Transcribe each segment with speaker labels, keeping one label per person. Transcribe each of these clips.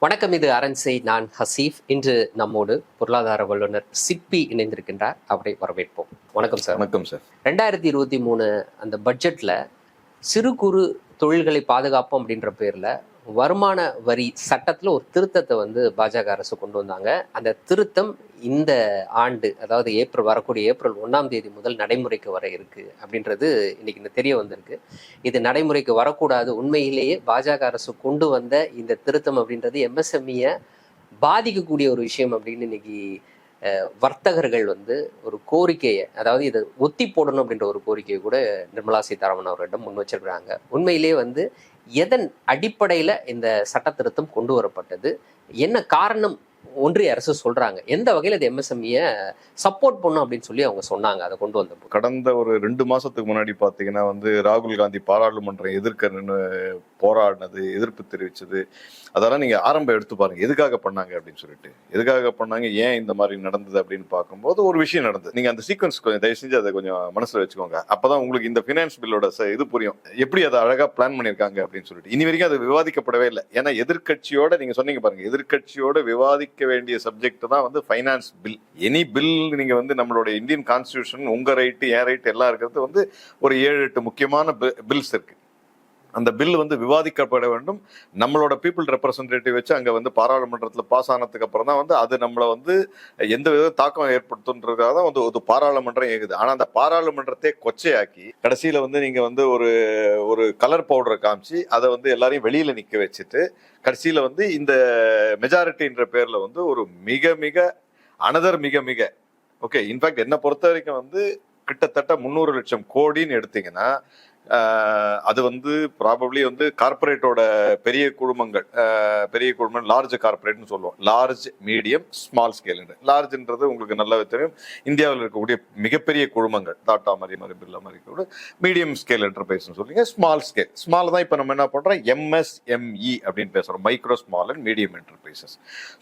Speaker 1: வணக்கம் இது அரண்சை நான் ஹசீஃப். இன்று நம்மோடு பொருளாதார வல்லுநர் சிப்பி இணைந்திருக்கின்றார். அவரை வரவேற்போம். வணக்கம் சார்.
Speaker 2: வணக்கம் சார்.
Speaker 1: ரெண்டாயிரத்தி இருபத்தி மூணு அந்த பட்ஜெட்ல சிறு குறு தொழில்களை பாதுகாப்போம் அப்படின்ற பேர்ல வருமான வரி சட்டத்தில் ஒரு திருத்தத்தை வந்து பாஜக அரசு கொண்டு வந்தாங்க. அந்த திருத்தம் இந்த ஆண்டு அதாவது ஏப்ரல் வரக்கூடிய ஏப்ரல் ஒன்றாம் தேதி முதல் நடைமுறைக்கு வர இருக்கு அப்படின்றது இன்னைக்கு இந்த தெரிய வந்திருக்கு. இது நடைமுறைக்கு வரக்கூடாது. உண்மையிலேயே பாஜக அரசு கொண்டு வந்த இந்த திருத்தம் அப்படின்றது எம்எஸ்எம்இயை பாதிக்கக்கூடிய ஒரு விஷயம் அப்படின்னு இன்னைக்கு வர்த்தகர்கள் வந்து ஒரு கோரிக்கையை அதாவது இதை ஒத்தி போடணும் அப்படின்ற ஒரு கோரிக்கையை கூட நிர்மலா சீதாராமன் அவர்களிடம் முன் வச்சிருக்கிறாங்க. உண்மையிலேயே வந்து எதன் அடிப்படையில் இந்த சட்ட திருத்தம் கொண்டு வரப்பட்டது? என்ன காரணம் ஒன்றிய அரசு சொல்றாங்க. எந்த வகையில் இது எம்எஸ்எம்இயை சப்போர்ட் பண்ணும் அப்படின்னு சொல்லி அவங்க சொன்னாங்க. அதை கொண்டு வந்த
Speaker 2: கடந்த ஒரு ரெண்டு மாசத்துக்கு முன்னாடி பார்த்தீங்கன்னா வந்து ராகுல் காந்தி பாராளுமன்றம் எதிர்க்க நின்று போராடினது எதிர்ப்பு தெரிவிச்சது. அதெல்லாம் நீங்க ஆரம்பம் எடுத்து பாருங்க. எதுக்காக பண்ணாங்க அப்படின்னு சொல்லிட்டு. எதுக்காக பண்ணாங்க? ஏன் இந்த மாதிரி நடந்தது அப்படின்னு பார்க்கும்போது ஒரு விஷயம் நடந்தது. நீங்க அந்த சீக்வன்ஸ் கொஞ்சம் தயவு செஞ்சு அதை கொஞ்சம் மனசுல வச்சுக்கோங்க. அப்பதான் உங்களுக்கு இந்த பினான்ஸ் பில்லோட இது புரியும். எப்படி அதை அழகா பிளான் பண்ணியிருக்காங்க அப்படின்னு சொல்லிட்டு. இனி வரைக்கும் அது விவாதிக்கப்படவே இல்லை. ஏன்னா எதிர்க்கட்சியோட நீங்க சொன்னீங்க பாருங்க எதிர்க்கட்சியோட விவாதிக்க வேண்டிய சப்ஜெக்ட் தான் வந்து ஃபைனான்ஸ் பில் எனி பில் நீங்க வந்து நம்மளோட இந்தியன் கான்ஸ்டியூஷன் உங்க ரைட்டு என் ரைட்டு எல்லாம் இருக்கிறது வந்து ஒரு ஏழு எட்டு முக்கியமான பில்ஸ் இருக்கு. அந்த பில் வந்து விவாதிக்கப்பட வேண்டும். நம்மளோட பீப்புள் ரெப்ரசன்டேட்டிவ் வச்சு அங்கே வந்து பாராளுமன்றத்தில் பாஸ் ஆனதுக்கு அப்புறம் தான் வந்து அது நம்மளை வந்து எந்த வித தாக்கம் ஏற்படுத்துன்றதுக்காக தான் வந்து ஒரு பாராளுமன்றம் இயங்குது. ஆனால் அந்த பாராளுமன்றத்தை கொச்சையாக்கி கடைசியில் வந்து நீங்கள் வந்து ஒரு ஒரு கலர் பவுடரை காமிச்சு அதை வந்து எல்லாரையும் வெளியில் நிற்க வச்சுட்டு கடைசியில் வந்து இந்த மெஜாரிட்டின்ற பேரில் வந்து ஒரு மிக மிக அனதர் மிக மிக. ஓகே இன்ஃபேக்ட் என்னை பொறுத்த வரைக்கும் வந்து கிட்டத்தட்ட முந்நூறு லட்சம் கோடின்னு எடுத்தீங்கன்னா அது வந்து ப்ராபப்ளி வந்து கார்ப்பரேட்டோட பெரிய குழுமங்கள் பெரிய குழுமம் லார்ஜ் கார்ப்பரேட்னு சொல்லுவோம். லார்ஜ் மீடியம் ஸ்மால் ஸ்கேல் லார்ஜ்ன்றது உங்களுக்கு நல்லாவே தெரியும். இந்தியாவில் இருக்கக்கூடிய மிகப்பெரிய குழுமங்கள் டாட்டா மாதிரி மாதிரி பிர்லா மாதிரி கூட மீடியம் ஸ்கேல் என்டர்பிரைஸ்னு சொல்லுங்க ஸ்மால் ஸ்கேல் ஸ்மால் தான் இப்போ நம்ம என்ன பண்ணுறோம் எம்எஸ்எம்இ அப்படின்னு பேசுகிறோம் micro small and medium enterprises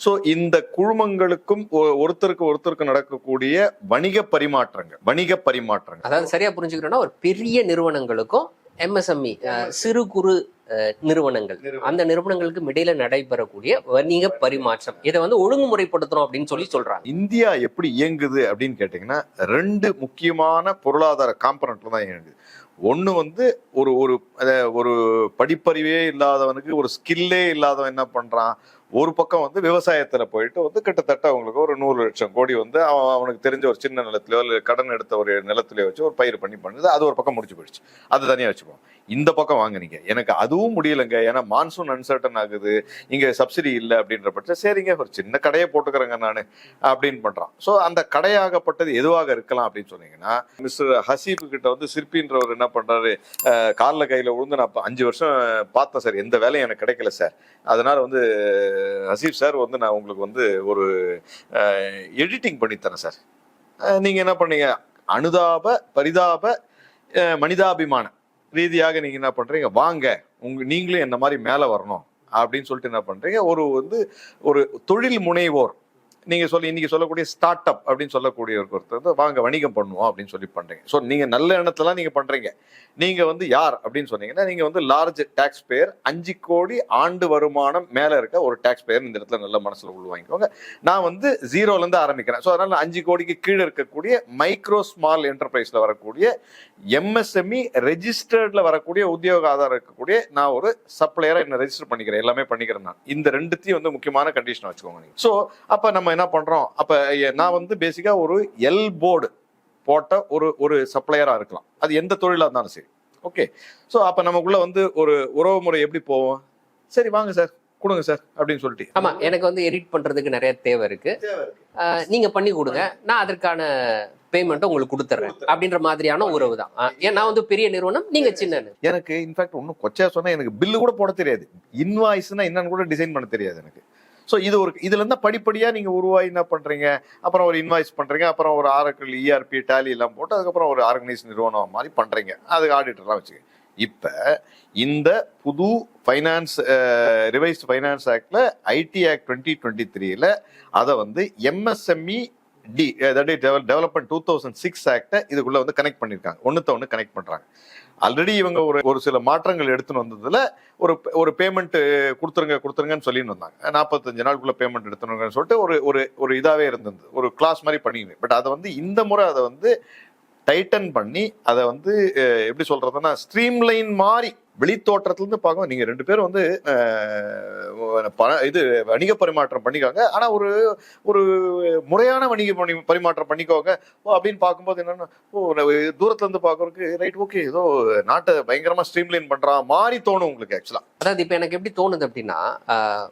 Speaker 2: so இந்த குழுமங்களுக்கும் ஒ- ஒருத்தருக்கு ஒருத்தருக்கு நடக்கக்கூடிய வணிக பரிமாற்றங்கள் வணிக பரிமாற்றங்கள்.
Speaker 1: அதாவது சரியா புரிஞ்சுக்கிறோன்னா ஒரு பெரிய நிறுவனங்களுக்கும் எம்எஸ்எம்இ சிறு குறு நிறுவனங்கள். அந்த நிறுவனங்களுக்கு இடையில நடைபெறக்கூடிய வணிக பரிமாற்றம். இதை வந்து ஒழுங்குமுறைப்படுத்தணும் அப்படின்னு சொல்லி சொல்றாங்க.
Speaker 2: இந்தியா எப்படி இயங்குது அப்படின்னு கேட்டிங்கன்னா ரெண்டு முக்கியமான பொருளாதார காம்பனண்ட்ல தான் இயங்குது. ஒன்று வந்து ஒரு ஒரு ஒரு படிப்பறிவே இல்லாதவனுக்கு ஒரு ஸ்கில்லே இல்லாதவன் என்ன பண்ணுறான் ஒரு பக்கம் வந்து விவசாயத்தில் போயிட்டு வந்து கிட்டத்தட்ட அவங்களுக்கு ஒரு நூறு லட்சம் கோடி வந்து அவன் அவனுக்கு தெரிஞ்ச ஒரு சின்ன நிலத்திலயோ இல்லை கடன் எடுத்த ஒரு நிலத்திலயோ வச்சு ஒரு பயிர் பண்ணி பண்ணுது அது ஒரு பக்கம் முடிச்சு போயிடுச்சு. அது தனியாக வச்சுப்போம். இந்த பக்கம் வாங்குனீங்க எனக்கு அதுவும் முடியலைங்க. ஏன்னா மான்சூன் அன்சர்டன் ஆகுது. இங்கே சப்சிடி இல்லை அப்படின்ற பட்சம் சரிங்க ஒரு சின்ன கடையை போட்டுக்கிறேங்க நான் அப்படின்னு பண்ணுறான் ஸோ அந்த கடையாகப்பட்டது எதுவாக இருக்கலாம் அப்படின்னு சொன்னீங்கன்னா மிஸ்டர் ஹசீபு கிட்ட வந்து சிற்பின்றவர் என்ன பண்ணுறாரு காலில் கையில் விழுந்து நான் அஞ்சு வருஷம் பார்த்தேன் சார். எந்த வேலையும் எனக்கு கிடைக்கல சார். அதனால் வந்து ஹசீப் சார் வந்து நான் உங்களுக்கு வந்து ஒரு எடிட்டிங் பண்ணித்தரேன் சார். நீங்கள் என்ன பண்ணீங்க? அனுதாப பரிதாப மனிதாபிமான ரீதியாக நீங்க என்ன பண்றீங்க? வாங்க உங்க நீங்களும் என்ன மாதிரி மேல வரணும் அப்படின்னு சொல்லிட்டு என்ன பண்றீங்க? ஒரு வந்து ஒரு தொழில் முனைவோர் நீங்க சொல்லி இன்னைக்கு சொல்லக்கூடிய ஸ்டார்ட் அப் அப்படின்னு சொல்லக்கூடிய ஒரு ஒருத்தர் வந்து வாங்க வணிகம் பண்ணுவோம் அப்படின்னு சொல்லி பண்றீங்க. ஸோ நீங்க நல்ல எண்ணத்துலாம் நீங்க பண்றீங்க. நீங்க வந்து யார் அப்படின்னு சொன்னீங்கன்னா நீங்க வந்து லார்ஜ் டேக்ஸ் பேயர் அஞ்சு கோடி ஆண்டு வருமானம் மேல இருக்க ஒரு டேக்ஸ் பேயர் இந்த இடத்துல நல்ல மனசுல உள்ள வாங்கிக்கோங்க நான் வந்து ஜீரோல இருந்து ஆரம்பிக்கிறேன். ஸோ அதனால அஞ்சு கோடிக்கு கீழே இருக்கக்கூடிய மைக்ரோ ஸ்மால் என்டர்பிரைஸ்ல வரக்கூடிய எம்எஸ்எம்இ ரெஜிஸ்டர்டில் வரக்கூடிய உத்தியோக ஆதாரம் இருக்கக்கூடிய நான் ஒரு சப்ளையராக என்ன ரெஜிஸ்டர் பண்ணிக்கிறேன். எல்லாமே பண்ணிக்கிறேன் நான். இந்த ரெண்டுத்தையும் வந்து முக்கியமான கண்டிஷன் வச்சுக்கோங்க நீங்கள் ஸோ அப்போ நம்ம என்ன பண்ணுறோம் அப்போ நான் வந்து பேசிக்காக ஒரு எல் போர்டு போட்ட ஒரு ஒரு சப்ளையராக இருக்கலாம். அது எந்த தொழிலாக இருந்தாலும் சரி. ஓகே ஸோ அப்போ நமக்குள்ளே வந்து ஒரு உறவு முறை எப்படி போவோம் சரி வாங்க சார். கொடுங்க சார் அப்படின்னு சொல்லிட்டு.
Speaker 1: ஆமா எனக்கு வந்து எடிட் பண்றதுக்கு நிறைய தேவை இருக்கு. நீங்க பண்ணி கொடுங்க. நான் அதற்கான பேமெண்ட்டை உங்களுக்கு கொடுத்துட்றேன் அப்படின்ற மாதிரியான உறவு தான். அஹ், ஏன் நான் வந்து பெரிய நிறுவனம் நீங்க சின்ன.
Speaker 2: எனக்கு இன்ஃபேக்ட் ஒன்றும் கொச்சையா சொன்னா எனக்கு பில்லு கூட போட தெரியாது. இன்வாய்ஸ்னா என்னன்னு கூட டிசைன் பண்ண தெரியாது எனக்கு. ஸோ இது ஒரு இதுல இருந்தா படிப்படியா நீங்க உருவாகி என்ன பண்றீங்க? அப்புறம் ஒரு இன்வாய்ஸ் பண்றீங்க அப்புறம் ஒரு ஆரக்கிள் இஆர்பி டேலி எல்லாம் போட்டு அதுக்கப்புறம் ஒரு ஆர்கனைஸ் நிறுவனம் மாதிரி பண்றீங்க. அதுக்கு ஆடிட்டர்லாம் வச்சுக்க. இப்ப இந்த புது ஃபைனான்ஸ் ரிவைஸ்ட் ஃபைனான்ஸ் ஆக்ட்ல ஐடி ஆக்ட் டுவெண்ட்டி டுவெண்ட்டி த்ரீல அதை வந்து MSME D that development two thousand six ஆக்டை இதுக்குள்ள வந்து கனெக்ட் பண்ணியிருக்காங்க ஒன்றுத்த ஒன்று கனெக்ட் பண்ணுறாங்க ஆல்ரெடி இவங்க ஒரு ஒரு சில மாற்றங்கள் எடுத்துன்னு வந்ததுல ஒரு ஒரு பேமெண்ட் கொடுத்துருங்க கொடுத்துருங்கன்னு சொல்லின்னு வந்தாங்க. நாற்பத்தஞ்சு நாளுக்குள்ள பேமெண்ட் எடுத்துருங்கன்னு சொல்லிட்டு ஒரு ஒரு ஒரு இதாவே இருந்தது. ஒரு கிளாஸ் மாதிரி பண்ணிங்க பட் அதை வந்து இந்த முறை அதை வந்து டைட்டன் பண்ணி அதை வந்து எப்படி சொல்றதுன்னா ஸ்ட்ரீம்லைன் மாதிரி வெளித்தோற்றத்துலேருந்து பார்க்கும் நீங்கள் ரெண்டு பேரும் வந்து பண- இது வணிக பரிமாற்றம் பண்ணிக்காங்க. ஆனால் ஒரு ஒரு முறையான வணிக பணி- பரிமாற்றம் பண்ணிக்கோங்க. ஓ அப்படின்னு பார்க்கும்போது என்னென்னா ஓ தூரத்துலேருந்து பார்க்குறதுக்கு பார்க்கறதுக்கு ரைட் ஓகே ஏதோ நாட்டை பயங்கரமாக ஸ்ட்ரீம்லைன் பண்ணுறான் மாதிரி தோணும் உங்களுக்கு ஆக்சுவலாக
Speaker 1: அதாவது இப்போ எனக்கு எப்படி தோணுது அப்படின்னா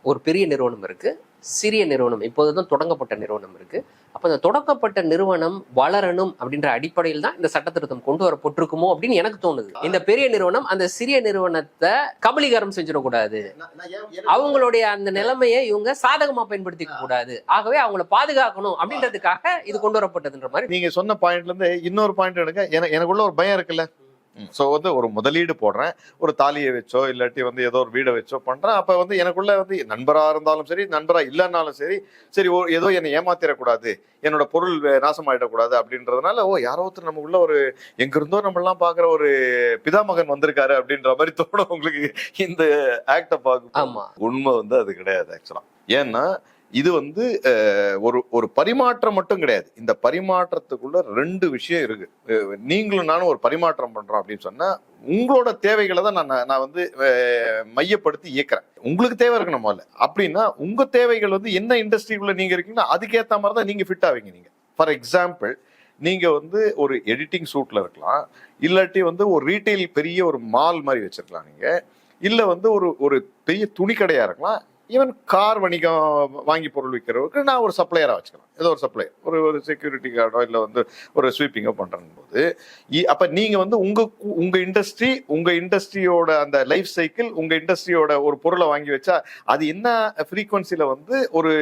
Speaker 1: ஒரு பெரிய நிறுவனம் இருக்குது சிறிய நிறுவனம் இப்போது தான் தொடங்கப்பட்ட நிறுவனம் இருக்கு. அப்போ இந்த தொடங்கப்பட்ட நிறுவனம் வளரணும் அப்படின்ற அடிப்படையில் தான் இந்த சட்ட திருத்தம் கொண்டு வரப்பட்டிருக்குமோ அப்படின்னு எனக்கு தோணுது. இந்த பெரிய நிறுவனம் அந்த சிறிய நிறுவனத்தை கபலீகரம் செஞ்சிடக்கூடாது. அவங்களுடைய அந்த நிலைமையை இவங்க சாதகமா பயன்படுத்திக்க கூடாது. ஆகவே அவங்கள பாதுகாக்கணும் அப்படின்றதுக்காக இது கொண்டு வரப்பட்டதுன்ற மாதிரி
Speaker 2: நீங்க சொன்ன பாயிண்ட்ல இருந்து இன்னொரு பாயிண்ட் எடுக்க எனக்குள்ள ஒரு பயம் இருக்குல்ல. ஸோ வந்து ஒரு முதலீடு போடுறேன். ஒரு தாலியை வச்சோ இல்லாட்டி வந்து ஏதோ ஒரு வீடை வச்சோ பண்றேன். அப்ப வந்து எனக்குள்ள வந்து நண்பரா இருந்தாலும் சரி நண்பரா இல்லைன்னாலும் சரி சரி ஓ ஏதோ என்னை ஏமாத்திடக்கூடாது. என்னோட பொருள் நாசமாயிடக்கூடாது அப்படின்றதுனால ஓ யாரோ ஒருத்தர் நம்ம உள்ள ஒரு எங்க இருந்தோ நம்ம எல்லாம் பாக்குற ஒரு பிதாமகன் வந்திருக்காரு அப்படின்ற மாதிரி தோணும் உங்களுக்கு இந்த ஆக்ட பார்க்கும் உண்மை வந்து அது கிடையாது ஆக்சுவலா ஏன்னா இது வந்து ஒரு ஒரு பரிமாற்றம் மட்டும் கிடையாது. இந்த பரிமாற்றத்துக்குள்ள ரெண்டு விஷயம் இருக்கு. நீங்களும் நானும் ஒரு பரிமாற்றம் பண்றோம் அப்படின்னு சொன்னா உங்களோட தேவைகளை தான் நான் நான் வந்து மையப்படுத்தி இயக்குறேன். உங்களுக்கு தேவை இருக்கணும் முதல்ல. அப்படின்னா உங்க தேவைகள் வந்து என்ன இண்டஸ்ட்ரிக்குள்ள நீங்க இருக்கீங்கன்னா அதுக்கேத்த மாதிரி தான் நீங்க ஃபிட் ஆவீங்க நீங்க. ஃபார் எக்ஸாம்பிள் நீங்க வந்து ஒரு எடிட்டிங் சூட்ல இருக்கலாம். இல்லாட்டி வந்து ஒரு ரீட்டைல் பெரிய ஒரு மால் மாதிரி வச்சிருக்கலாம் நீங்க. இல்ல வந்து ஒரு ஒரு பெரிய துணி கடையா இருக்கலாம். ஈவன் கார் வணிகம் வாங்கி பொருள் விற்கிறவருக்கு நான் ஒரு சப்ளையராக வச்சுக்கலாம். ஏதோ ஒரு சப்ளையர் ஒரு ஒரு செக்யூரிட்டி கார்டோ இல்லை வந்து ஒரு ஸ்வீப்பிங்கோ பண்ணுறங்கும்போது போது இ- அப்ப வந்து உங்கள் உங்கள் இண்டஸ்ட்ரி உங்கள் இண்டஸ்ட்ரியோட அந்த லைஃப் சைக்கிள் உங்கள் இண்டஸ்ட்ரியோட ஒரு பொருளை வாங்கி வச்சா அது என்ன ஃப்ரீக்வன்சில வந்து ஒரு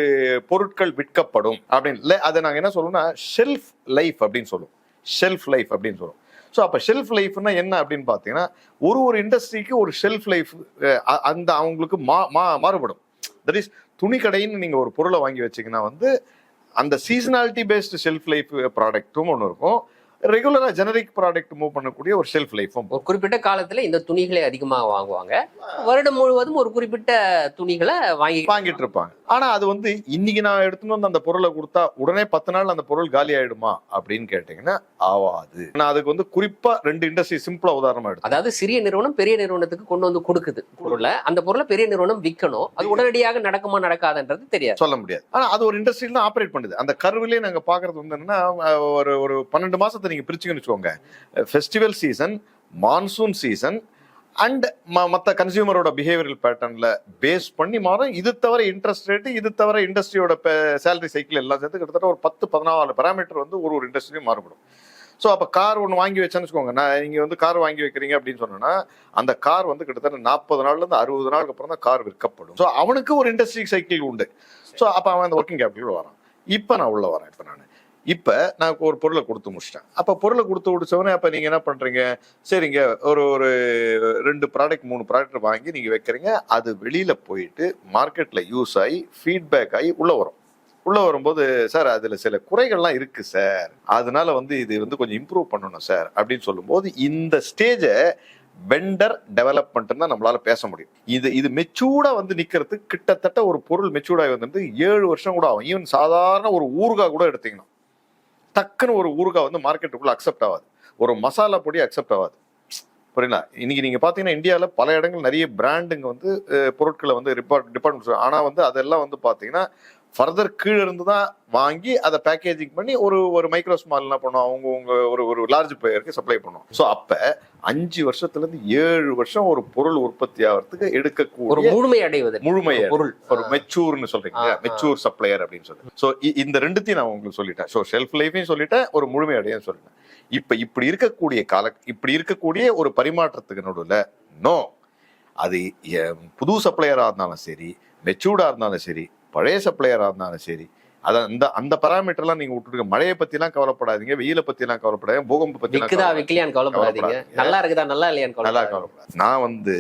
Speaker 2: பொருட்கள் விற்கப்படும் அப்படின்னு இல்லை அதை நாங்கள் என்ன சொல்லணும்னா ஷெல்ஃப் லைஃப் அப்படின்னு சொல்லுவோம் ஷெல்ஃப் லைஃப் அப்படின்னு சொல்லுவோம் ஸோ அப்போ ஷெல்ஃப் லைஃப்னா என்ன அப்படின்னு பார்த்தீங்கன்னா ஒரு ஒரு இண்டஸ்ட்ரிக்கு ஒரு ஷெல்ஃப் லைஃப் அந்த அவங்களுக்கு மா மா மாறுபடும். தட் இஸ் துணி கடைன்னு நீங்கள் ஒரு பொருளை வாங்கி வச்சீங்கன்னா வந்து அந்த சீசனாலிட்டி பேஸ்டு ஷெல்ஃப் லைஃப் ப்ராடக்ட்டும் ஒன்று இருக்கும். ரெகுலராக ஜெனரிக் ப்ராடக்ட் மூவ் பண்ணக்கூடிய ஒரு ஷெல்ஃப் லைஃபும்
Speaker 1: ஒரு குறிப்பிட்ட காலத்துல இந்த துணிகளை அதிகமாக வாங்குவாங்க. வருடம் முழுவதும் ஒரு குறிப்பிட்ட துணிகளை வாங்கி
Speaker 2: வாங்கிட்டு இருப்பாங்க. ஆனா அது வந்து இன்னைக்கு நான் எடுத்துன்னு வந்து அந்த பொருளை கொடுத்தா உடனே பத்து நாள் அந்த பொருள் காலி ஆயிடுமா அப்படின்னு கேட்டீங்கன்னா ஆவாது. நான் அதுக்கு வந்து குறிப்பா ரெண்டு இண்டஸ்ட்ரி சிம்பிளா உதாரணமா எடுத்து
Speaker 1: அதாவது சிறிய நிறுவனம் பெரிய நிறுவனத்துக்கு கொண்டு வந்து கொடுக்குது பொருளை. அந்த பொருளை பெரிய நிறுவனம் விற்கணும் அது உடனடியாக நடக்குமா நடக்காதுன்றது தெரியாது.
Speaker 2: சொல்ல முடியாது. ஆனா அது ஒரு இண்டஸ்ட்ரியில தான் ஆப்ரேட் பண்ணுது. அந்த கர்விலே நாங்க பாக்குறது வந்து என்னன்னா ஒரு ஒரு பன்னெண்டு மாசத்தை நீங்கள் பிரிச்சுங்கன்னு வச்சுக்கோங்க. Festival season monsoon season and மற்ற கன்சியூமரோட பிஹேவியரல் பேட்டர்னில் பேஸ் பண்ணி மாறும். இது தவிர இன்ட்ரெஸ்ட் ரேட்டு இது தவிர இண்டஸ்ட்ரியோட சேலரி சைக்கிள் எல்லாம் சேர்த்து கிட்டத்தட்ட ஒரு பத்து பதினாலு பேராமீட்டர் வந்து ஒரு ஒரு இண்டஸ்ட்ரியும் மாறுபடும். ஸோ அப்போ கார் ஒன்று வாங்கி வச்சேன்னு வச்சுக்கோங்க. நான் நீங்கள் வந்து கார் வாங்கி வைக்கிறீங்க அப்படின்னு சொன்னோன்னா அந்த கார் வந்து கிட்டத்தட்ட நாற்பது நாள்லேருந்து அறுபது நாளுக்கு அப்புறம் தான் கார் விற்கப்படும். ஸோ அவனுக்கு ஒரு இண்டஸ்ட்ரி சைக்கிள் உண்டு. ஸோ அப்போ அவன் அந்த ஒர்க்கிங் கேபிட்டல் வரான். இப்போ நான் உள்ளே வரேன். இப்போ நான். இப்போ நான் ஒரு பொருளை கொடுத்து முடிச்சிட்டேன். அப்போ பொருளை கொடுத்து முடிச்சவொடனே அப்போ நீங்கள் என்ன பண்ணுறீங்க சரிங்க ஒரு ஒரு ரெண்டு ப்ராடக்ட் மூணு ப்ராடக்ட் வாங்கி நீங்கள் வைக்கிறீங்க. அது வெளியில் போயிட்டு மார்க்கெட்டில் யூஸ் ஆகி ஃபீட்பேக் ஆகி உள்ளே வரும். உள்ள வரும்போது சார் அதுல சில குறைகள்லாம் இருக்கு சார். அதனால வந்து இது வந்து கொஞ்சம் இம்ப்ரூவ் பண்ணணும் சார். அப்படின்னு சொல்லும்போது இந்த ஸ்டேஜை வெண்டர் டெவலப்மெண்ட் தான் நம்மளால பேச முடியும். இது இது மெச்சூர்டா வந்து நிக்கிறதுக்கு கிட்டத்தட்ட ஒரு பொருள் மெச்சூர்டாகி வந்து ஏழு வருஷம் கூட ஆகும். ஈவன் சாதாரண ஒரு ஊறுகாய் கூட எடுத்தீங்கன்னா. டக்குன்னு ஒரு ஊறுகாய் வந்து மார்க்கெட்டுக்குள்ள அக்செப்ட் ஆகாது. ஒரு மசாலா பொடி அக்செப்ட் ஆகாது. புரியுங்களா இன்னைக்கு நீங்க பாத்தீங்கன்னா இந்தியால பல இடங்கள் நிறைய பிராண்டுங்க வந்து பொருட்களை வந்து டிபார்ட்மெண்ட் ஆனால் வந்து அதெல்லாம் வந்து பாத்தீங்கன்னா ஃபர்தர் கீழே இருந்து தான் வாங்கி அதை பேக்கேஜிங் பண்ணி ஒரு ஒரு மைக்ரோ ஸ்மால் என்ன பண்ணுவோம். அவங்க உங்க ஒரு ஒரு லார்ஜ் பிளேயருக்கு சப்ளை பண்ணுவோம். ஸோ அப்ப அஞ்சு வருஷத்துல இருந்து ஏழு வருஷம் ஒரு பொருள் உற்பத்தி ஆகிறதுக்கு
Speaker 1: ஒரு
Speaker 2: எடுக்கக்கூடிய
Speaker 1: முழுமை அடைவது.
Speaker 2: முழுமையை
Speaker 1: பொருள்.
Speaker 2: ஒரு மெச்சூர்னு சொல்றீங்க. மெச்சூர் சப்ளையர் அப்படின்னு சொல்லி ஸோ இந்த ரெண்டுத்தையும் நான் உங்களுக்கு சொல்லிட்டேன். ஸோ ஷெல்ஃப் லைஃபையும் சொல்லிட்டேன் ஒரு முழுமையடையும் சொல்லிட்டேன். இப்ப இப்படி இருக்கக்கூடிய கால இப்படி இருக்கக்கூடிய ஒரு பரிமாற்றத்துக்கு நடுவில் நோ அது புது சப்ளையரா இருந்தாலும் சரி மெச்சூர்டா இருந்தாலும் சரி பழைய சப்ளையரா இருந்தாலும் சரி அதான் அந்த அந்த பராமீட்டர்லாம் நீங்க விட்டுருக்க மழையை பத்தி எல்லாம் கவலைப்படாதீங்க வெயில பத்தி எல்லாம் கவலைப்படாதீங்க பூகம்ப பத்தி
Speaker 1: விக்குதா. விக்கலையான்னு கவலைப்படாதீங்க. நல்லா இருக்குதா நல்லா இல்லையான்னு
Speaker 2: நல்லா கவலைப்படாது நான் வந்து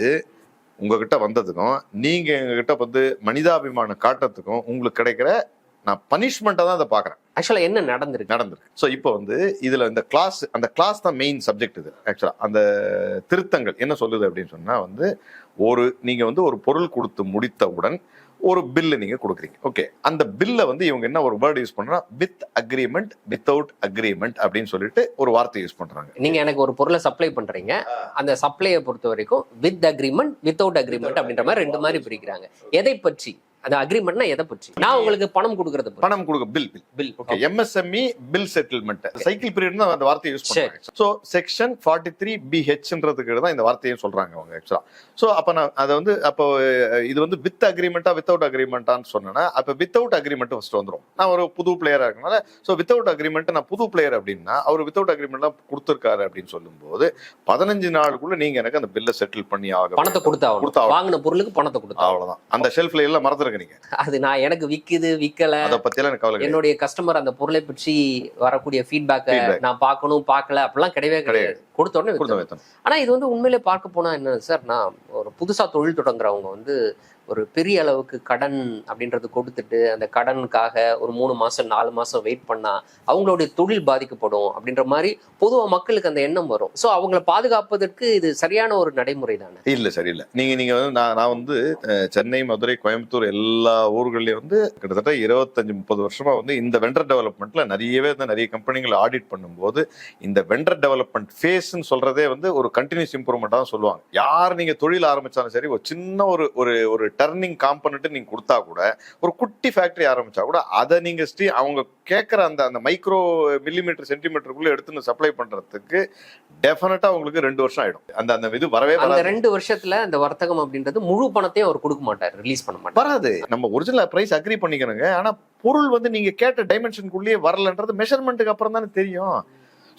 Speaker 2: உங்ககிட்ட வந்ததுக்கும் நீங்க எங்ககிட்ட வந்து மனிதாபிமானம் காட்டுறதுக்கும் உங்களுக்கு கிடைக்கிற நான் பனிஷ்மெண்ட்டை தான் அதை பாக்குறேன்
Speaker 1: ஆக்சுவலா என்ன நடந்திருக்கு?
Speaker 2: நடந்திருக்கு. ஸோ இப்போ வந்து இதுல இந்த கிளாஸ் அந்த கிளாஸ் தான் மெயின் சப்ஜெக்ட் இது ஆக்சுவலா அந்த திருத்தங்கள் என்ன சொல்லுது அப்படின்னு சொன்னா வந்து ஒரு நீங்க வந்து ஒரு பொருள் கொடுத்து முடித்தவுடன் ஒரு பில்லு நீங்க கொடுக்குறீங்க. ஓகே அந்த பில்லை வந்து இவங்க என்ன ஒரு வேர்டு யூஸ் பண்றா வித் அக்ரிமெண்ட் வித்தவுட் அக்ரிமெண்ட் அப்படின்னு சொல்லிட்டு ஒரு வார்த்தை யூஸ் பண்றாங்க.
Speaker 1: நீங்க எனக்கு ஒரு பொருளை சப்ளை பண்றீங்க. அந்த சப்ளையை பொறுத்த வரைக்கும் வித் அக்ரிமெண்ட் வித்தவுட் அக்ரிமெண்ட் அப்படின்ற மாதிரி ரெண்டு மாதிரி பிரிக்கிறாங்க. எதை பற்றி? அந்த அக்ரிமெண்ட்னா எதை பற்றி? நான் உங்களுக்கு பணம் கொடுக்கறத
Speaker 2: பணம் கொடுக்க bill bill
Speaker 1: bill
Speaker 2: okay MSME bill settlement cycle period தான் அந்த வார்த்தையை யூஸ் பண்றாங்க ஸோ செக்ஷன் ஃபார்ட்டி த்ரீ பிஹெச்ன்றதுக்கு தான் இந்த வார்த்தையும் சொல்றாங்க அவங்க ஆக்சுவலா ஸோ அப்போ நான் அதை வந்து அப்போ இது வந்து வித் அக்ரிமெண்ட்டா வித்தவுட் அக்ரிமெண்ட்டான்னு சொன்னேன்னா அப்போ வித்தவுட் அக்ரிமெண்ட் ஃபர்ஸ்ட் வந்துரும். நான் ஒரு புது பிளேயரா இருக்கனால ஸோ வித்தவுட் அக்ரிமெண்ட் நான் புது பிளேயர் அப்படின்னா அவர் வித்தவுட் அக்ரிமெண்ட்லாம் கொடுத்துருக்காரு அப்படின்னு சொல்லும்போது பதினஞ்சு நாளுக்குள்ள நீங்க எனக்கு அந்த பில்லை செட்டில் பண்ணி ஆக
Speaker 1: பணத்தை கொடுத்தா
Speaker 2: கொடுத்தாகணும்.
Speaker 1: வாங்கின பொருளுக்கு பணத்தை கொடுத்தா
Speaker 2: அவ்வளவுதான். அந்த ஷெல்ஃப்ல எல்லாம் மறந்துருங்க நீங்க
Speaker 1: அது நான் எனக்கு விக்குது விக்கல
Speaker 2: அதை பத்தியெல்லாம் கவலை.
Speaker 1: என்னுடைய கஸ்டமர் அந்த பொருளை பற்றி வரக்கூடிய ஃபீட்பேக்கை. நான் பார்க்கணும் பார்க்கல அப்படிலாம் கிடையவே கிடையாது கொடுத்த உடனே
Speaker 2: கொடுத்த
Speaker 1: வித்துடணும்.
Speaker 2: வேத்தனம்
Speaker 1: ஆனா இது வந்து உண்மையிலே பார்க்க போனா என்ன சார் நான் ஒரு புதுசா தொழில் தொடங்குறவங்க வந்து ஒரு பெரிய அளவுக்கு கடன் அப்படின்றது கொடுத்துட்டு அந்த கடனுக்காக ஒரு மூணு மாசம் நாலு மாசம் வெயிட் பண்ணா அவங்களுடைய தொழில் பாதிக்கப்படும் அப்படின்ற மாதிரி பொதுவா மக்களுக்கு அந்த எண்ணம் வரும். சோ அவங்கள பாதுகாப்பதற்கு இது சரியான ஒரு நடைமுறை தானே?
Speaker 2: இல்ல சரியில்லை. நீங்க நீங்க வந்து நான் நான் வந்து சென்னை மதுரை கோயம்புத்தூர் எல்லா ஊர்கள்லயும் வந்து கிட்டத்தட்ட இருபத்தஞ்சு முப்பது வருஷமா வந்து இந்த வெண்டர் டெவலப்மெண்ட்ல நிறையவே வந்து நிறைய கம்பெனிகளை ஆடிட் பண்ணும்போது இந்த வெண்டர் டெவலப்மெண்ட் ஃபேஸ்ன்னு சொல்றதே வந்து ஒரு கண்டினியூஸ் இம்ப்ரூவ்மெண்ட் தான் சொல்லுவாங்க. யார் நீங்க தொழில் ஆரம்பிச்சாலும் சரி ஒரு சின்ன ஒரு ஒரு ஒரு டர்னிங் காம்பனண்ட் நீங்க கொடுத்தா கூட ஒரு குட்டி ஃபேக்டரி ஆரம்பிச்சா கூட அதை நீங்க ஸ்ரீ அவங்க கேட்குற அந்த அந்த மைக்ரோ மில்லிமீட்டர் சென்டிமீட்டருக்குள்ள எடுத்து சப்ளை பண்றதுக்கு டெஃபினட்டா உங்களுக்கு ரெண்டு வருஷம் ஆயிடும். அந்த அந்த இது வரவே
Speaker 1: அந்த
Speaker 2: வராது.
Speaker 1: ரெண்டு வருஷத்துல அந்த வர்த்தகம் அப்படின்றது முழு பணத்தையும் அவர் கொடுக்க மாட்டார் ரிலீஸ் பண்ண மாட்டார்.
Speaker 2: வராது. நம்ம ஒரிஜினல் பிரைஸ் அக்ரி பண்ணிக்கணுங்க ஆனா பொருள் வந்து நீங்க கேட்ட டைமென்ஷனுக்குள்ளேயே வரலன்றது மெஷர்மெண்ட்டுக்கு அப்புறம் தானே தெரியும்.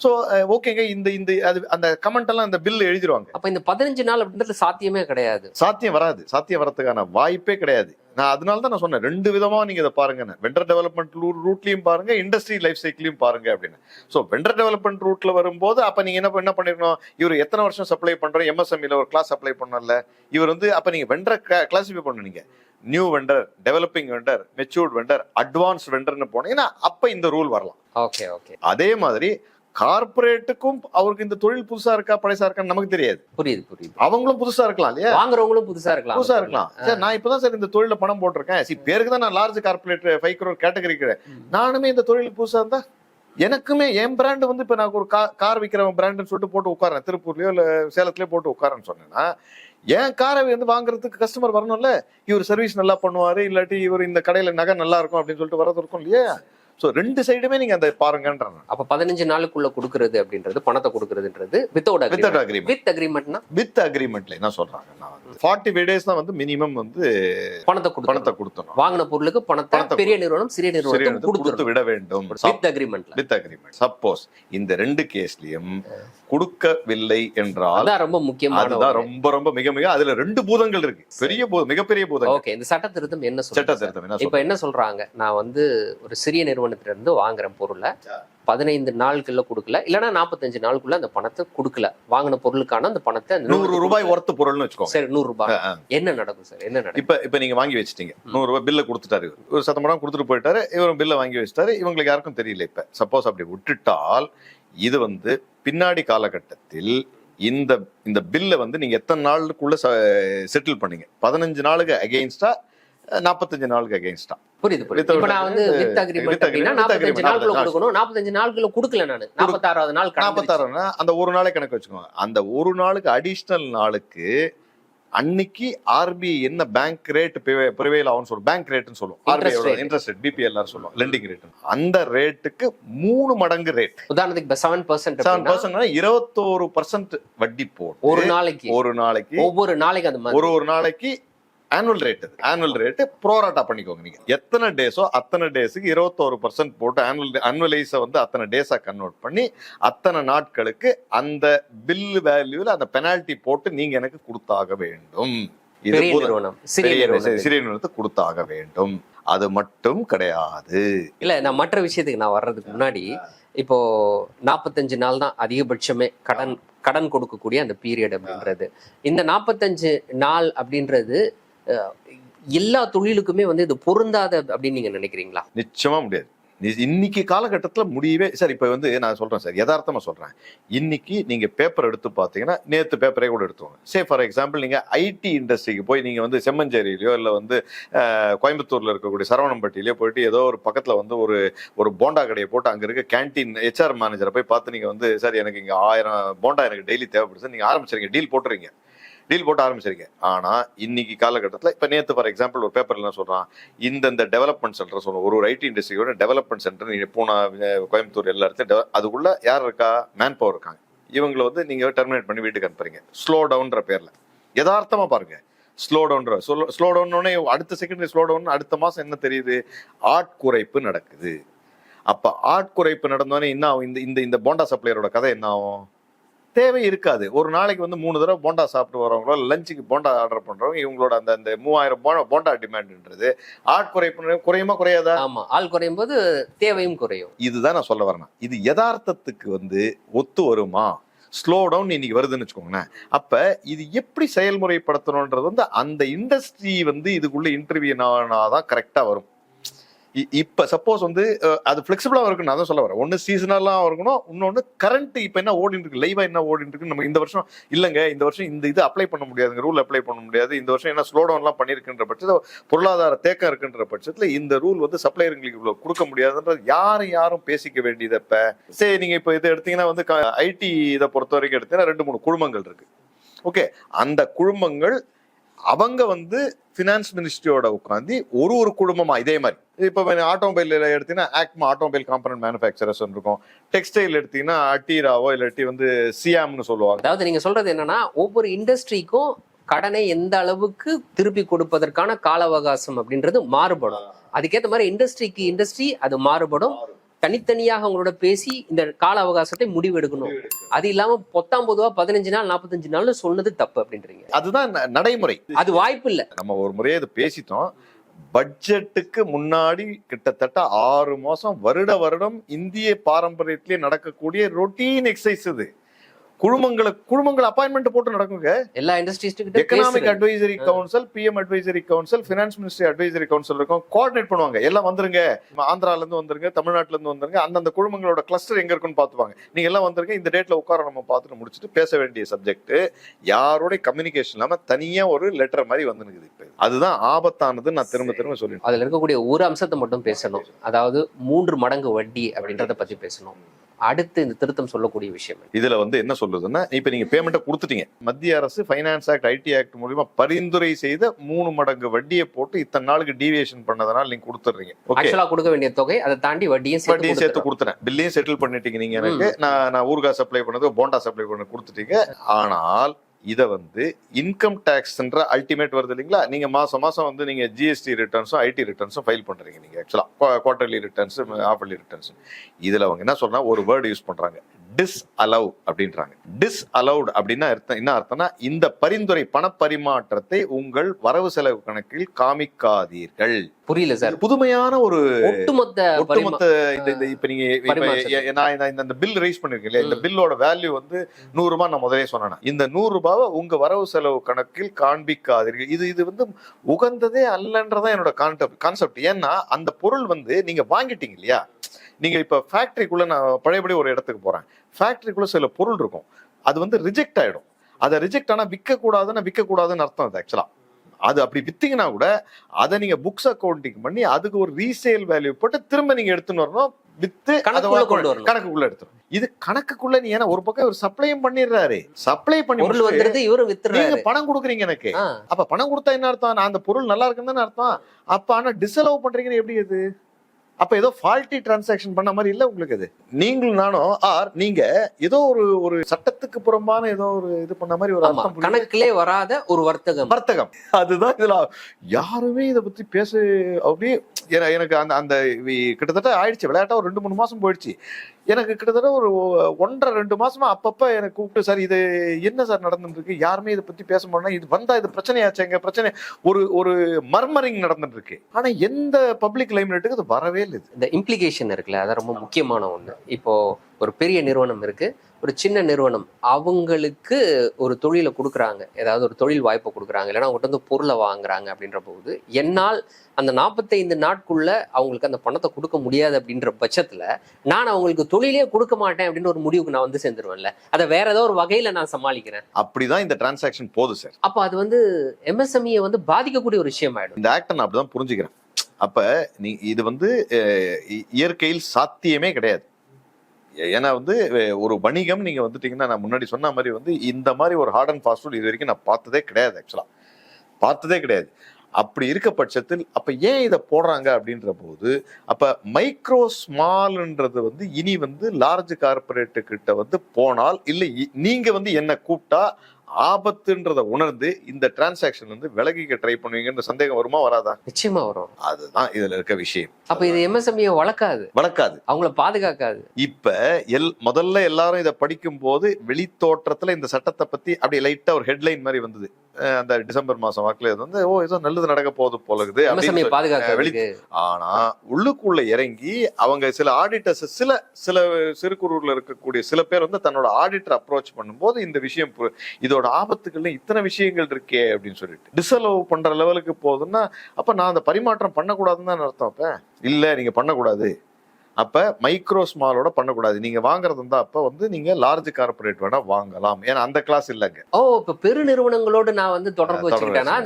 Speaker 2: ஸோ ஓகேங்க இந்த இந்த அது அந்த கமெண்ட் எல்லாம் அந்த பில் எழுதிருவாங்க.
Speaker 1: அப்ப இந்த பதினஞ்சு நாள் அப்படின்றது சாத்தியமே கிடையாது.
Speaker 2: சாத்தியம் வராது. சாத்தியம் வரதுக்கான வாய்ப்பே கிடையாது. நான் அதனால தான் நான் சொன்னேன் ரெண்டு விதமா நீங்க இதை பாருங்க வெண்டர் டெவலப்மெண்ட் ரூட்லயும் பாருங்க இண்டஸ்ட்ரி லைஃப் சைக்கிளையும் பாருங்க அப்படின்னு. ஸோ வெண்டர் டெவலப்மெண்ட் ரூட்ல வரும்போது அப்ப நீங்க என்ன என்ன பண்ணிருக்கணும்? இவர் எத்தனை வருஷம் சப்ளை பண்றோம் எம்எஸ்எம்இல ஒரு கிளாஸ் அப்ளை பண்ணல. இவர் வந்து அப்ப நீங்க vendor classify பண்ணுனீங்க new vendor developing vendor matured vendor advance வெண்டர்னு போனீங்கன்னா அப்ப இந்த ரூல் வரலாம்.
Speaker 1: ஓகே ஓகே
Speaker 2: அதே மாதிரி கார்பரேட்டுக்கும் அவருக்கு இந்த தொழில் புதுசா இருக்கா பழசா இருக்கான்னு நமக்கு தெரியாது.
Speaker 1: புரியுது புரியுது.
Speaker 2: அவங்களும் புதுசா இருக்கலாம் இல்லையா?
Speaker 1: வாங்குறவங்களும் புதுசா இருக்கலாம்.
Speaker 2: புதுசா இருக்கலாம். சார் நான் இப்பதான் சார் இந்த தொழில பணம் போட்டிருக்கேன். சி பேருக்கு தான் நான் லார்ஜ் கார்பரேட் ஃபைவ் crore கேட்டகரிக்கு நானுமே இந்த தொழில் புதுசா இருந்தா எனக்குமே என் பிராண்ட் வந்து இப்ப நான் ஒரு கார் விற்கிறவன் பிராண்டுன்னு சொல்லிட்டு போட்டு உட்காரேன் திருப்பூர்லயோ இல்ல சேலத்துலயோ போட்டு உட்காரன்னு சொன்னேன்னா என் காரை வந்து வாங்குறதுக்கு கஸ்டமர் வரணும்ல? இவர் சர்வீஸ் நல்லா பண்ணுவாரு இல்லாட்டி இவர் இந்த கடையில நகை நல்லா இருக்கும் அப்படின்னு சொல்லிட்டு வரது இருக்கும் இல்லையா? சோ ரெண்டு சைடுமே நீங்க அந்த பாருங்கன்றாங்க
Speaker 1: அப்ப பதினஞ்சு நாளுக்குள்ள கொடுக்கறது அப்படின்றது பணத்தை கொடுக்கறதுன்றது without
Speaker 2: without
Speaker 1: agreement
Speaker 2: agreement
Speaker 1: with அக்ரிமெண்ட்னா
Speaker 2: with அக்ரிமெண்ட்ல என்ன சொல்றாங்கன்னா ஃபார்ட்டி ஃபைவ் டேஸ் தான் வந்து மினிமம் வந்து
Speaker 1: பணத்தை கொடுக்கணும்.
Speaker 2: பணத்தை கொடுத்தணும்
Speaker 1: வாங்கின பொருளுக்கு பணத்தை பெரிய நிறுவனம் சிறிய
Speaker 2: எடுத்து கொடுத்து விட வேண்டும்.
Speaker 1: வித் அக்ரிமெண்ட்ல
Speaker 2: வித் அக்ரிமெண்ட் சப்போஸ் இந்த ரெண்டு கேஸ்லயும் கொடுக்கவில்லை என்றால்
Speaker 1: ரொம்ப முக்கியமான
Speaker 2: அதுதான் ரொம்ப ரொம்ப மிக மிக அதுல ரெண்டு பூதங்கள் இருக்கு. பெரிய பூதம் மிகப்பெரிய பூதங்கள்.
Speaker 1: ஓகே இந்த சட்ட திருத்தம் என்ன
Speaker 2: சட்ட திருத்தம் என்ன
Speaker 1: இப்ப? என்ன சொல்றாங்க? நான் வந்து ஒரு சிறிய நிறுவனத்துல இருந்து வாங்குறேன் பொருளை பதினைந்து நாளுக்குள்ள கொடுக்கல. இல்லைன்னா நாற்பத்தஞ்சு நாளுக்குள்ள அந்த பணத்தை கொடுக்கல. வாங்கின பொருளுக்கான அந்த பணத்தை
Speaker 2: நூறு ரூபாய். ஒர்த்து பொருள்னு வச்சுக்கோங்க.
Speaker 1: சரி நூறு ரூபாய். என்ன நடக்கும் சார்? என்ன நடக்கும்?
Speaker 2: இப்ப இப்ப நீங்க வாங்கி வச்சிட்டீங்க. நூறு ரூபாய் பில்ல கொடுத்துட்டாரு. ஒரு சத்தம் கொடுத்துட்டு போயிட்டாரு. இவரும் பில்ல வாங்கி வச்சிட்டாரு. இவங்களுக்கு யாருக்கும் தெரியல இப்ப. சப்போஸ் அப்படி விட்டுட்டால் இது வந்து பின்னாடி காலகட்டத்தில் இந்த இந்த பில்லை வந்து நீங்க எத்தனை நாளுக்குள்ள செட்டில் பண்ணீங்க? பதினஞ்சு நாளுக்கு அகெயின்ஸ்டா நாற்பத்தஞ்சு நாளுக்கு அகெயின்ஸ்டா
Speaker 1: புரியுது புரியுது. நான் வந்து வித் அக்ரிமெண்ட் அப்படின்னா நாற்பத்தஞ்சு நாளுக்குள்ள கொடுக்கணும். நாற்பத்தஞ்சு நாளுக்குள்ள கொடுக்கல நானு. நாற்பத்தாறாவது நாள்.
Speaker 2: நாற்பத்தாறுனா அந்த ஒரு நாளை கணக்கு வச்சுக்கோங்க. அந்த ஒரு நாளுக்கு அடிஷ்னல் நாளுக்கு அன்னைக்கு ஆர்பிஐ என்ன பேங்க் ரேட் ப்ரிவேல் ஆகும்னு சொல்லுவோம் பேங்க் ரேட்னு
Speaker 1: Interest
Speaker 2: RBI. Interest rate BPLR சொல்லுவோம் லெண்டிங் ரேட் அந்த ரேட்டுக்கு மூணு மடங்கு ரேட்
Speaker 1: உதாரணத்துக்கு இப்ப செவன் பர்சன்ட்
Speaker 2: செவன் பர்சன்ட் இருபத்தோரு பர்சன்ட் வட்டி போட்டு
Speaker 1: ஒரு நாளைக்கு.
Speaker 2: ஒரு நாளைக்கு
Speaker 1: ஒவ்வொரு நாளைக்கு அந்த மாதிரி.
Speaker 2: ஒரு ஒரு நாளைக்கு annual rate annual rate pro rata பண்ணிக்கோங்க நீங்க. எத்தனை டேஸோ அத்தனை டேஸுக்கு இருபத்தோரு பர்சன்ட் போட்டு ஆனுவல் ஆனுவலைஸை வந்து அத்தனை டேஸா கன்வெர்ட் பண்ணி அத்தனை நாட்களுக்கு அந்த பில் வேல்யூல அந்த பெனால்டி போட்டு நீங்க எனக்கு கொடுத்தாக வேண்டும். இது
Speaker 1: சிறிய
Speaker 2: நிறுவனத்துக்கு. கொடுத்தாக வேண்டும். அது மட்டும் கிடையாது.
Speaker 1: இல்ல நான் மற்ற விஷயத்துக்கு நான் வர்றதுக்கு முன்னாடி இப்போ நாற்பத்தஞ்சு நாள் தான் அதிகபட்சமே கடன் கடன் கொடுக்கக்கூடிய அந்த பீரியட் அப்படின்றது. இந்த நாற்பத்தஞ்சு நாள் அப்படின்றது எல்லா தொழிலுக்குமே வந்து இது பொருந்தாத அப்படின்னு நீங்க நினைக்கிறீங்களா?
Speaker 2: நிச்சயமா முடியாது. இன்னைக்கு காலகட்டத்தில் முடியவே சார் இப்போ வந்து நான் சொல்கிறேன் சார் யதார்த்தமாக சொல்கிறேன் இன்னைக்கு நீங்கள் பேப்பர் எடுத்து பார்த்தீங்கன்னா நேற்று பேப்பரே கூட எடுத்துவாங்க சே ஃபார் எக்ஸாம்பிள் நீங்கள் ஐடி இண்டஸ்ட்ரிக்கு போய் நீங்கள் வந்து செம்மஞ்சேரியிலையோ இல்லை வந்து கோயம்புத்தூரில் இருக்கக்கூடிய சரவணம்பட்டியிலையோ போயிட்டு ஏதோ ஒரு பக்கத்தில் வந்து ஒரு ஒரு போண்டா கடையை போட்டு அங்கே இருக்க கேண்டீன் ஹெச்ஆர் மேனேஜரை போய் பார்த்து நீங்கள் வந்து சார் எனக்கு இங்கே ஆயிரம் போண்டா எனக்கு டெய்லி தேவைப்படுது சார் நீங்கள் ஆரம்பிச்சிருங்க டீல் போட்டுறீங்க டீல் போட்டு ஆரம்பிச்சிருக்கேன். ஆனால் இன்னைக்கு காலகட்டத்தில் இப்போ நேற்று ஃபார் எக்ஸாம்பிள் ஒரு பேப்பர் என்ன சொல்கிறான் இந்தந்த டெவலப்மெண்ட் சென்டர் சொல்லுவோம் ஒரு ஐடி இண்டஸ்ட்ரியோட டெவலப்மெண்ட் சென்டர் நீங்கள் பூனா கோயம்புத்தூர் எல்லா இடத்தையும் அதுக்குள்ளே யார் இருக்கா? மேன் பவர் இருக்காங்க. இவங்களை வந்து நீங்கள் டெர்மினேட் பண்ணி வீட்டுக்கு அனுப்புறீங்க. ஸ்லோ டவுன்ற பேரில். யதார்த்தமாக பாருங்கள் ஸ்லோ டவுன்ற ஸ்லோ டவுன் அடுத்த செகண்டரி ஸ்லோ டவுன் அடுத்த மாதம் என்ன தெரியுது? ஆட்குறைப்பு நடக்குது. அப்போ ஆட்குறைப்பு நடந்தோடனே என்ன ஆகும்? இந்த இந்த இந்த போண்டா சப்ளையரோட கதை என்ன ஆகும்? தேவை இருக்காது. ஒரு நாளைக்கு வந்து மூணு தடவை போண்டா சாப்பிட்டு வரவங்களோ லஞ்சுக்கு போண்டா ஆர்டர் பண்றவங்க இவங்களோட அந்த அந்த மூவாயிரம் போண்டா டிமாண்ட்ன்றது ஆட்குறைப்பு குறையுமா குறையாதா?
Speaker 1: ஆமா. ஆள் குறையும் போது தேவையும் குறையும்.
Speaker 2: இதுதான் நான் சொல்ல வரேன். இது யதார்த்தத்துக்கு வந்து ஒத்து வருமா? ஸ்லோ டவுன் இன்னைக்கு வருதுன்னு வச்சுக்கோங்களேன். அப்ப இது எப்படி செயல்முறைப்படுத்தணுன்றது வந்து அந்த இண்டஸ்ட்ரி வந்து இதுக்குள்ள இன்டர்வியூ தான் கரெக்டா வரும். இப்ப சப்போஸ் வந்து அது ஃபிளெக்சிபிளா இருக்குன்னு நான் தான் சொல்ல வரேன். ஒன்னு சீசனலா இருக்கணும் இன்னொன்னு கரண்ட் இப்ப என்ன ஓடிட்டு இருக்கு லைவா என்ன ஓடிட்டு இருக்கு நம்ம இந்த வருஷம் இல்லங்க இந்த வருஷம் இந்த இது அப்ளை பண்ண முடியாதுங்க ரூல் அப்ளை பண்ண முடியாது. இந்த வருஷம் என்ன ஸ்லோ டவுன்லாம் பண்ணிருக்குன்ற பட்சத்தில் பொருளாதார தேக்கம் இருக்குன்ற பட்சத்தில் இந்த ரூல் வந்து சப்ளையர்களுக்கு இவ்வளவு கொடுக்க முடியாதுன்றது யாரும் யாரும் பேசிக்க வேண்டியதப்ப சரி நீங்க இப்ப இதை எடுத்தீங்கன்னா வந்து ஐடி இதை பொறுத்த வரைக்கும் எடுத்தீங்கன்னா ரெண்டு மூணு குழுமங்கள் இருக்கு. ஓகே அந்த குழுமங்கள் அவங்க வந்து ஃபினான்ஸ் மினிஸ்ட்ரியோட உட்காந்து ஒரு ஒரு குழுமமா இதே மாதிரி இப்போ ஆட்டோமொபைல் எடுத்தீங்கன்னா ஆக்மா ஆட்டோமொபைல் காம்பனன்ட் மேனுஃபேக்சரர்ஸ் இருக்கும். டெக்ஸ்டைல் எடுத்தீங்கன்னா அட்டீராவோ இல்லாட்டி வந்து சியாம்னு சொல்லுவாங்க.
Speaker 1: அதாவது நீங்க சொல்றது என்னன்னா ஒவ்வொரு இண்டஸ்ட்ரிக்கும் கடனை எந்த அளவுக்கு திருப்பி கொடுப்பதற்கான கால அவகாசம் அப்படின்றது மாறுபடும். அதுக்கேற்ற மாதிரி இண்டஸ்ட்ரிக்கு இண்டஸ்ட்ரி அது மாறுபடும். தனித்தனியாக அவங்களோட பேசி இந்த கால அவகாசத்தை முடிவெடுக்கணும். அது இல்லாம பத்தாம் பொதுவா பதினஞ்சு நாள் நாற்பத்தஞ்சு நாள்னு சொன்னது தப்பு அப்படின்றீங்க.
Speaker 2: அதுதான் நடைமுறை.
Speaker 1: அது வாய்ப்பு இல்ல.
Speaker 2: நம்ம ஒரு முறையே இது பேசிட்டோம். பட்ஜெட்டுக்கு முன்னாடி கிட்டத்தட்ட ஆறு மாசம் வருட வருடம் இந்திய பாரம்பரியத்திலே நடக்கக்கூடிய ரொட்டீன் எக்ஸசைஸ் இது. குழுமங்களை குழுமங்கள் அப்பாயின்மெண்ட் போட்டு நடக்குங்க.
Speaker 1: எல்லா இண்டஸ்ட்ரீஸ் கிட்ட
Speaker 2: economic. Advisory council PM advisory council finance ministry advisory council இருக்கும். கோஆர்டினேட் பண்ணுவாங்க. எல்லாம் வந்துருங்க. ஆந்திரால இருந்து வந்துருங்க தமிழ்நாட்டுல இருந்து வந்துருங்க. அந்தந்த குழுமங்களோட கிளஸ்டர் எங்க இருக்குன்னு பாத்துப்பாங்க நீங்க எல்லாம் வந்துருங்க. இந்த டேட்ல உட்கார நம்ம பார்த்துட்டு முடிச்சுட்டு பேச வேண்டிய சப்ஜெக்ட் யாரோட கம்யூனிகேஷன் இல்லாம தனியா ஒரு லெட்டர் மாதிரி வந்துருக்குது இப்ப அதுதான் ஆபத்தானது நான் திரும்ப திரும்ப சொல்லிடுறேன்.
Speaker 1: அதுல இருக்கக்கூடிய ஒரு அம்சத்தை மட்டும் பேசணும். அதாவது மூன்று மடங்கு வட்டி அப்படின்றத பத்தி பேசணும். அடுத்து இந்த திருத்தம் சொல்லக்கூடிய விஷயம்?
Speaker 2: இதுல வந்து என்ன சொல்லுதுன்னா இப்ப நீங்க பேமெண்ட்டை கொடுத்துட்டீங்க. மத்திய அரசு ஃபைனான்ஸ் ஆக்ட் ஐடி ஆக்ட் மூலியமா பரிந்துரை செய்த மூணு மடங்கு வட்டியை போட்டு இத்தனை நாளுக்கு டீவியேஷன் பண்ணதுனால நீங்க கொடுத்துறீங்க ஓகே
Speaker 1: ஆக்சுவலா கொடுக்க வேண்டிய தொகை அதை தாண்டி வட்டியும்
Speaker 2: வட்டியும் சேர்த்து. கொடுத்துறேன். பில்லையும் செட்டில் பண்ணிட்டீங்க நீங்க எனக்கு. நான் நான் ஊறுகாய் சப்ளை பண்ணது போண்டா சப்ளை பண்ண கொடுத்துட்டீங்க. ஆனால் இதை வந்து இன்கம் டேக்ஸ்ன்ற அல்டிமேட் வருது இல்லைங்களா? நீங்க மாசம் மாசம் வந்து நீங்க ஜிஎஸ்டி ரிட்டர்ன்ஸும் ஐடி ரிட்டர்ன்ஸும் ஃபைல் பண்றீங்க நீங்க ஆக்சுவலா குவார்டர்லி ரிட்டர்ன்ஸ் ஆஃபர்லி ரிட்டர்ன்ஸ் இதுல அவங்க என்ன சொல்றா ஒரு வேர்டு யூஸ் பண்றாங்க. டிஸ் அலவ் அப்படின்றாங்க. டிஸ் அலவுட் அப்படின்னா அர்த்தம் என்ன அர்த்தம்னா இந்த பரிந்துரை பணப்பரிமாற்றத்தை உங்கள் வரவு செலவு கணக்கில் காமிக்காதீர்கள்.
Speaker 1: புரியல சார்.
Speaker 2: புதுமையான ஒரு
Speaker 1: ஒட்டுமொத்த
Speaker 2: ஒட்டுமொத்த இந்த இப்ப நீங்க நான் இந்த- பில் ரைஸ் பண்ணிருக்கேன் இல்லையா? இந்த பில்லோட வேல்யூ வந்து நூறு ரூபாய் நான் முதலே சொன்னேன். இந்த நூறு ரூபாவை உங்க வரவு செலவு கணக்கில் காண்பிக்காதீர்கள். இது இது வந்து உகந்ததே அல்லன்றதான் என்னோட கான்செப்ட் கான்செப்ட் ஏன்னா அந்த பொருள் வந்து நீங்க வாங்கிட்டீங்க இல்லையா? நீங்க இப்ப ஃபேக்டரிக்குள்ள நான் பழையபடி ஒரு இடத்துக்கு போறேன். ஃபேக்டரிக்குள்ள சில பொருள் இருக்கும். அது வந்து ரிஜெக்ட் ஆயிடும். அதை ரிஜெக்ட் ஆனா விற்க கூடாதுன்னா விற்க கூடாதுன்னு அர்த்தம் அது ஆக்சுவலா அது அப்படி வித்தீங்கன்னா கூட அதை நீங்க புக்ஸ் அக்கௌண்டிங் பண்ணி அதுக்கு ஒரு ரீசேல் வேல்யூ போட்டு திரும்ப நீங்க எடுத்துன்னு வரணும். வித்து. கணக்குக்குள்ள எடுத்துரும் இது கணக்குக்குள்ள நீ ஏன்னா ஒரு பக்கம் ஒரு சப்ளையும் பண்ணிடுறாரு. சப்ளை பண்ணி
Speaker 1: பொருள் வந்துருது இவரும்
Speaker 2: நீங்க பணம் கொடுக்குறீங்க எனக்கு. அப்ப பணம் கொடுத்தா என்ன அர்த்தம்? நான் அந்த பொருள் நல்லா இருக்குன்னு தானே அர்த்தம். அப்ப ஆனா டிசலவ் பண்றீங்கன்னு எப்படி அது? அப்ப ஏதோ ஃபால்ட்டி டிரான்சாக்ஷன் பண்ண மாதிரி இல்ல உங்களுக்கு அது? நீங்களும் நானும் ஆர் நீங்க ஏதோ ஒரு ஒரு சட்டத்துக்கு புறம்பான ஏதோ ஒரு இது பண்ண மாதிரி ஒரு அர்த்தம்.
Speaker 1: கணக்கிலே வராத ஒரு வர்த்தகம்.
Speaker 2: வர்த்தகம். அதுதான் இதுல யாருமே இதை பத்தி பேச அப்படியே ஏன்னா எனக்கு அந்த அந்த கிட்டத்தட்ட ஆயிடுச்சு. விளையாட்டா ஒரு ரெண்டு மூணு மாசம் போயிடுச்சு. எனக்கு கிட்டத்தட்ட ஒரு ஒன்றரை ரெண்டு மாசமா அப்பப்ப எனக்கு கூப்பிட்டு சார் இது என்ன சார் நடந்துட்டு இருக்கு யாருமே இதை பத்தி பேச முடியல. இது வந்தா இது பிரச்சனையாச்சுங்க பிரச்சனை ஒரு ஒரு மர்மரிங் நடந்துட்டு இருக்கு ஆனா எந்த பப்ளிக் லைம்லைட்டுக்கு அது வரவே இல்லை
Speaker 1: இந்த இம்ப்ளிகேஷன் இருக்குல்ல அது ரொம்ப முக்கியமான ஒண்ணு. இப்போ ஒரு பெரிய நிறுவனம் இருக்கு. ஒரு சின்ன நிறுவனம். அவங்களுக்கு ஒரு தொழிலை கொடுக்குறாங்க. ஏதாவது ஒரு தொழில் வாய்ப்பை கொடுக்குறாங்க. இல்லைன்னா அவங்ககிட்ட வந்து பொருளை வாங்குறாங்க அப்படின்ற போது என்னால் அந்த நாற்பத்தைந்து நாட்குள்ள அவங்களுக்கு அந்த பணத்தை கொடுக்க முடியாது அப்படின்ற பட்சத்துல நான் அவங்களுக்கு தொழிலே கொடுக்க மாட்டேன் அப்படின்னு ஒரு முடிவுக்கு நான் வந்து சேர்ந்துருவேன்ல. அதை வேற ஏதோ ஒரு வகையில நான் சமாளிக்கிறேன்.
Speaker 2: அப்படிதான் இந்த டிரான்சாக்ஷன் போகுது சார்
Speaker 1: அப்போ அது வந்து எம்எஸ்எம்இ வந்து பாதிக்கக்கூடிய ஒரு விஷயம் ஆயிடும்.
Speaker 2: இந்த ஆக்டை நான் அப்படிதான் புரிஞ்சுக்கிறேன். அப்ப நீ இது வந்து இயற்கையில் சாத்தியமே கிடையாது. ஏன்னா வந்து ஒரு வணிகம் நீங்கள் வந்துட்டீங்கன்னா நான் முன்னாடி சொன்ன மாதிரி வந்து இந்த மாதிரி ஒரு ஹார்ட் அண்ட் ஃபாஸ்ட் ஃபுட் இது வரைக்கும் நான் பார்த்ததே கிடையாது ஆக்சுவலாக பார்த்ததே கிடையாது. அப்படி இருக்க பட்சத்தில் அப்போ ஏன் இதை போடுறாங்க அப்படின்ற போது அப்போ மைக்ரோ ஸ்மால்ன்றது வந்து இனி வந்து லார்ஜ் கார்பரேட்டு கிட்ட வந்து போனால் இல்லை இ- வந்து என்ன கூப்பிட்டா ஆபத்துன்றத உணர்ந்து இந்த டிரான்சாக்ஷன் வந்து விலகிக்க ட்ரை பண்ணுவீங்கன்ற சந்தேகம் வருமா வராதா?
Speaker 1: நிச்சயமா வரும்.
Speaker 2: அதுதான் இதுல இருக்க விஷயம்.
Speaker 1: அப்ப இது எம்எஸ்எம்இ வளர்க்காது.
Speaker 2: வளர்க்காது.
Speaker 1: அவங்கள பாதுகாக்காது.
Speaker 2: இப்ப எல் முதல்ல எல்லாரும் இதை படிக்கும் போது வெளித்தோற்றத்துல இந்த சட்டத்தை பத்தி அப்படியே லைட்டா ஒரு ஹெட்லைன் மாதிரி வந்தது. அந்த டிசம்பர் மாசம் வாக்குல இது வந்து ஓ ஏதோ நல்லது நடக்க போகுது போல இருக்குது
Speaker 1: பாதுகாக்கிறதுக்கு
Speaker 2: ஆனா உள்ளுக்குள்ள இறங்கி அவங்க சில ஆடிட்டர்ஸ் சில சில சிறு குறுல இருக்கக்கூடிய சில பேர் வந்து தன்னோட ஆடிட்டர் அப்ரோச் பண்ணும்போது இந்த விஷயம் பு- இதோட ஆபத்துகள்ல இத்தனை விஷயங்கள் இருக்கே அப்படின்னு சொல்லிட்டு. டிசலோவ் பண்ற லெவலுக்கு போகுதுன்னா அப்ப நான் அந்த பரிமாற்றம் பண்ணக்கூடாதுன்னு தான் அர்த்தம் அப்ப? இல்ல நீங்க பண்ணக்கூடாது. அப்ப மைக்ரோ ஸ்மாலோட பண்ணக்கூடாது. நீங்க வாங்குறது இருந்தா அப்ப வந்து நீங்க லார்ஜ் கார்பரேட் வேணா வாங்கலாம். ஏன்னா அந்த கிளாஸ் இல்லைங்க.
Speaker 1: ஓ இப்ப பெரு நிறுவனங்களோடு நான் வந்து தொடர்பு வச்சுக்கிட்டேன்னா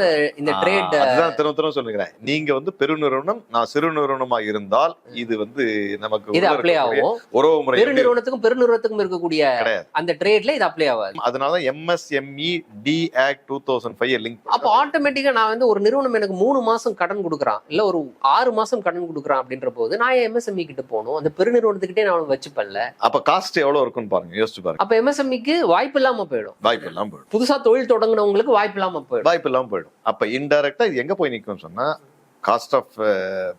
Speaker 1: இந்த ட்ரேட்
Speaker 2: அதுதான் திரும்ப திரும்ப சொல்லுகிறேன் நீங்க வந்து பெருநிறுவனம் நான் சிறு நிறுவனமா இருந்தால் இது வந்து நமக்கு
Speaker 1: இது அப்ளை ஆகும்.
Speaker 2: உறவு முறை
Speaker 1: பெரு
Speaker 2: எப்படி
Speaker 1: நிறுவனத்துக்கும் பெரு நிறுவனத்துக்கும் இருக்கக்கூடிய அந்த ட்ரேட்ல இது அப்ளை ஆகாது.
Speaker 2: அதனால MSME D act two thousand five link
Speaker 1: அப்போ ஆட்டோமேட்டிக்கா நான் வந்து ஒரு நிறுவனம் எனக்கு மூணு மாசம் கடன் கொடுக்குறான். இல்ல ஒரு ஆறு மாசம் கடன் கொடுக்குறான் அப்படின்ற போது நான் எம்எஸ்எம்இ கிட்ட போகணும். அந்த பெரு நிறுவனத்துக்கிட்டே நான் வச்சுப்பேன்ல.
Speaker 2: அப்ப காஸ்ட் எவ்வளவு இருக்குன்னு பாருங்க யோசிச்சு பாருங்க.
Speaker 1: அப்ப எம்எஸ்எம்இக்கு வாய்ப்பு இல்லாம போயிடும்
Speaker 2: வாய்ப்பு இல்லாம போயிடும்.
Speaker 1: புதுசா தொழில் தொடங்குனவங்களுக்கு வாய்ப்பு இல்லாம போயிடும்.
Speaker 2: வாய்ப்பு இல்லாம போயிடும். அப்ப இன்டைரக்டா இது எங்க போய் நிக்கும்னு சொன்னா காஸ்ட் ஆஃப்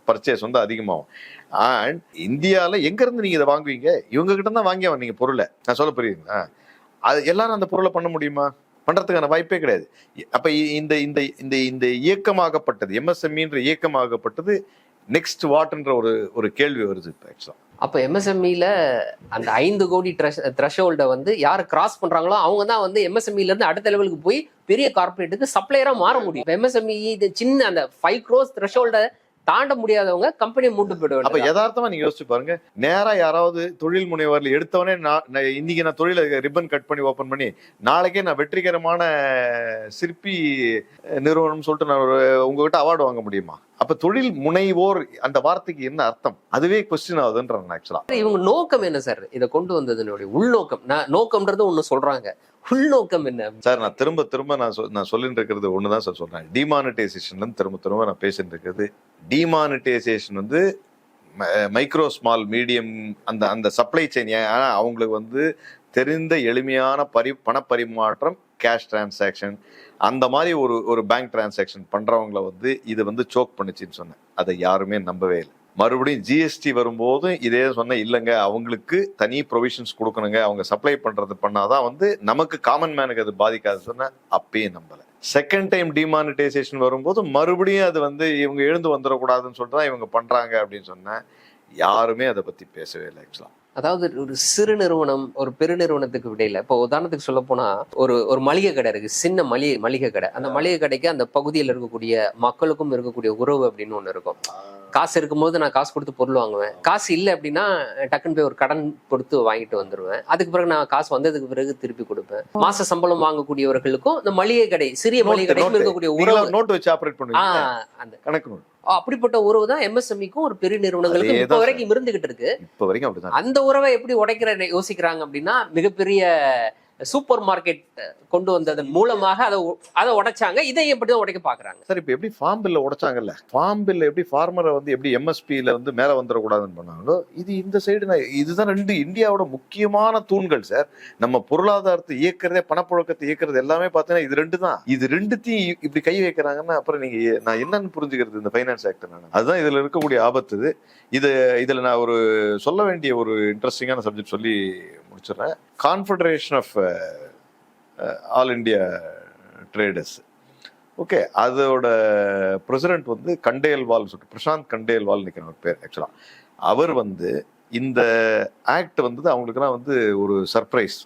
Speaker 2: பர்ச்சேஸ் வந்து அதிகமாகும். அண்ட் இந்தியால எங்க இருந்து நீங்க இதை வாங்குவீங்க? இவங்க கிட்ட தான் வாங்கி நீங்க பொருளை. நான் சொல்ல புரியுதுங்களா? அது எல்லாரும் அந்த பொருளை பண்ண முடியுமா? பண்றதுக்கான வாய்ப்பே கிடையாது. அப்ப இந்த இந்த இந்த இந்த இயக்கமாகப்பட்டது எம்எஸ்எம்இன்ற இயக்கமாகப்பட்டது நெக்ஸ்ட் வாட்ன்ற ஒரு ஒரு கேள்வி வருது இப்போ ஆக்சுவலாக
Speaker 1: அப்போ எம்எஸ்எம்இல அந்த ஐந்து கோடி த்ரெஷோல்ட வந்து யார் கிராஸ் பண்றாங்களோ அவங்க தான் வந்து எம்எஸ்எம்இலேருந்து அடுத்த லெவலுக்கு போய் பெரிய கார்பரேட்டுக்கு சப்ளையராக மாற முடியும். எம்எஸ்எம்இ இது சின்ன அந்த ஃபைவ் க்ரோஸ் த்ரெஷோல்ட தாண்ட முடியாதவங்க கம்பெனியை மூட்டு போயிட
Speaker 2: அப்ப யதார்த்தமா நீங்க யோசிச்சு பாருங்க. நேரா யாராவது தொழில் முனைவர்ல எடுத்தவனே நான் இன்னைக்கு நான் தொழில ரிப்பன் கட் பண்ணி ஓபன் பண்ணி நாளைக்கே நான் வெற்றிகரமான சிற்பி நிறுவனம் சொல்லிட்டு நான் உங்ககிட்ட அவார்டு வாங்க முடியுமா? அப்ப தொழில் முனைவோர் அந்த வார்த்தைக்கு என்ன அர்த்தம்? அதுவே கொஸ்டின் ஆகுதுன்றாங்க ஆக்சுவலா
Speaker 1: இவங்க நோக்கம் என்ன சார் இதை கொண்டு வந்ததுனுடைய உள்நோக்கம். நான் நோக்கம்ன்றது ஒண்ணு சொல்றாங்க. உள்நோக்கம் என்ன?
Speaker 2: சார் நான் திரும்ப திரும்ப நான் சொ- நான் சொல்லிட்டு இருக்கிறது ஒண்ணுதான் சார் சொல்றேன். டிமானிட்டைசேஷன்ல திரும்ப திரும்ப நான் பேசிட்டு இருக்கிறது டிமானிட்டைசேஷன் வந்து மைக்ரோ ஸ்மால் மீடியம் அந்த அந்த சப்ளை செயின் ஏன்னா அவங்களுக்கு வந்து தெரிந்த எளிமையான பரி பணப்பரிமாற்றம் கேஷ் டிரான்சாக்ஷன் அந்த மாதிரி ஒரு ஒரு பேங்க் டிரான்சாக்ஷன் பண்ணுறவங்கள வந்து இது வந்து சோக் பண்ணுச்சுன்னு சொன்னேன். அதை யாருமே நம்பவே இல்லை. மறுபடியும் ஜிஎஸ்டி வரும்போது இதே சொன்ன இல்லைங்க அவங்களுக்கு தனி ப்ரொவிஷன்ஸ் கொடுக்கணுங்க. அவங்க சப்ளை பண்றது பண்ணாதான் வந்து நமக்கு காமன் மேனுக்கு அது பாதிக்காது சொன்ன அப்பயே நம்பல. செகண்ட் டைம் டிமானிட்டைசேஷன் வரும்போது மறுபடியும் அது வந்து இவங்க எழுந்து வந்துடக்கூடாதுன்னு சொல்லிட்டு தான் இவங்க பண்றாங்க அப்படின்னு சொன்னேன் யாருமே அதை பத்தி பேசவே இல்லை ஆக்சுவலா
Speaker 1: அதாவது ஒரு சிறு நிறுவனம் ஒரு பெரு நிறுவனத்துக்கு இடையில இப்போ உதாரணத்துக்கு சொல்ல போனா ஒரு ஒரு மளிகை கடை இருக்கு சின்ன மளிகை மளிகை கடை. அந்த மளிகை கடைக்கு அந்த பகுதியில் இருக்கக்கூடிய மக்களுக்கும் இருக்கக்கூடிய உறவு அப்படின்னு ஒண்ணு இருக்கும். காசு இருக்கும்போது நான் காசு கொடுத்து பொருள் வாங்குவேன். காசு இல்லை அப்படின்னா டக்குன்னு போய் ஒரு கடன் கொடுத்து வாங்கிட்டு வந்துருவேன். அதுக்கு பிறகு நான் காசு வந்ததுக்கு பிறகு திருப்பி கொடுப்பேன். மாச சம்பளம் வாங்கக்கூடியவர்களுக்கும் இந்த மளிகை கடை சிறிய மளிகை கடைக்கும் இருக்கக்கூடிய உறவு
Speaker 2: நோட் வச்சு ஆப்ரேட் பண்ணுவீங்க.
Speaker 1: அந்த
Speaker 2: கணக்கு
Speaker 1: அப்படிப்பட்ட உறவு தான் எம்எஸ்எம்இக்கும் ஒரு பெரிய நிறுவனங்களுக்கும் இப்போ. வரைக்கும் இருந்துகிட்டு இருக்கு.
Speaker 2: இப்ப வரைக்கும்
Speaker 1: அந்த உறவை எப்படி உடைக்கிற யோசிக்கிறாங்க அப்படின்னா மிகப்பெரிய சூப்பர் மார்க்கெட் கொண்டு வந்ததன் மூலமாக அதை அதை உடைச்சாங்க. இதை எப்படி தான் உடைக்க பாக்குறாங்க.
Speaker 2: சார் இப்போ எப்படி ஃபார்ம் பில்ல உடைச்சாங்கல்ல? ஃபார்ம் பில்ல எப்படி ஃபார்மரை வந்து எப்படி எம்எஸ்பியில வந்து மேலே வந்துடக்கூடாதுன்னு பண்ணாங்களோ இது இந்த சைடு நான் இதுதான் ரெண்டு இந்தியாவோட முக்கியமான தூண்கள் சார். நம்ம பொருளாதாரத்தை இயக்கிறதே பணப்புழக்கத்தை இயக்கிறது எல்லாமே பார்த்தீங்கன்னா இது ரெண்டு தான் இது ரெண்டுத்தையும் இப்படி கை வைக்கிறாங்கன்னா அப்புறம் நீங்க நான் என்னன்னு புரிஞ்சுக்கிறது இந்த ஃபைனான்ஸ் ஆக்ட் நான். அதுதான் இதுல இருக்கக்கூடிய ஆபத்து. இது இது இதுல நான் ஒரு சொல்ல வேண்டிய ஒரு இன்ட்ரெஸ்டிங்கான சப்ஜெக்ட் சொல்லி முடிச்சிடுறேன். Confederation of all India traders okay அதோட பிரசிடென்ட் வந்து கண்டேல்வால் சொல்லிட்டு பிரசாந்த் கண்டேல்வால் நிற்கிற ஒரு பேர் ஆக்சுவலா அவர் வந்து இந்த ஆக்ட் வந்து அவங்களுக்குலாம் வந்து ஒரு சர்ப்ரைஸ்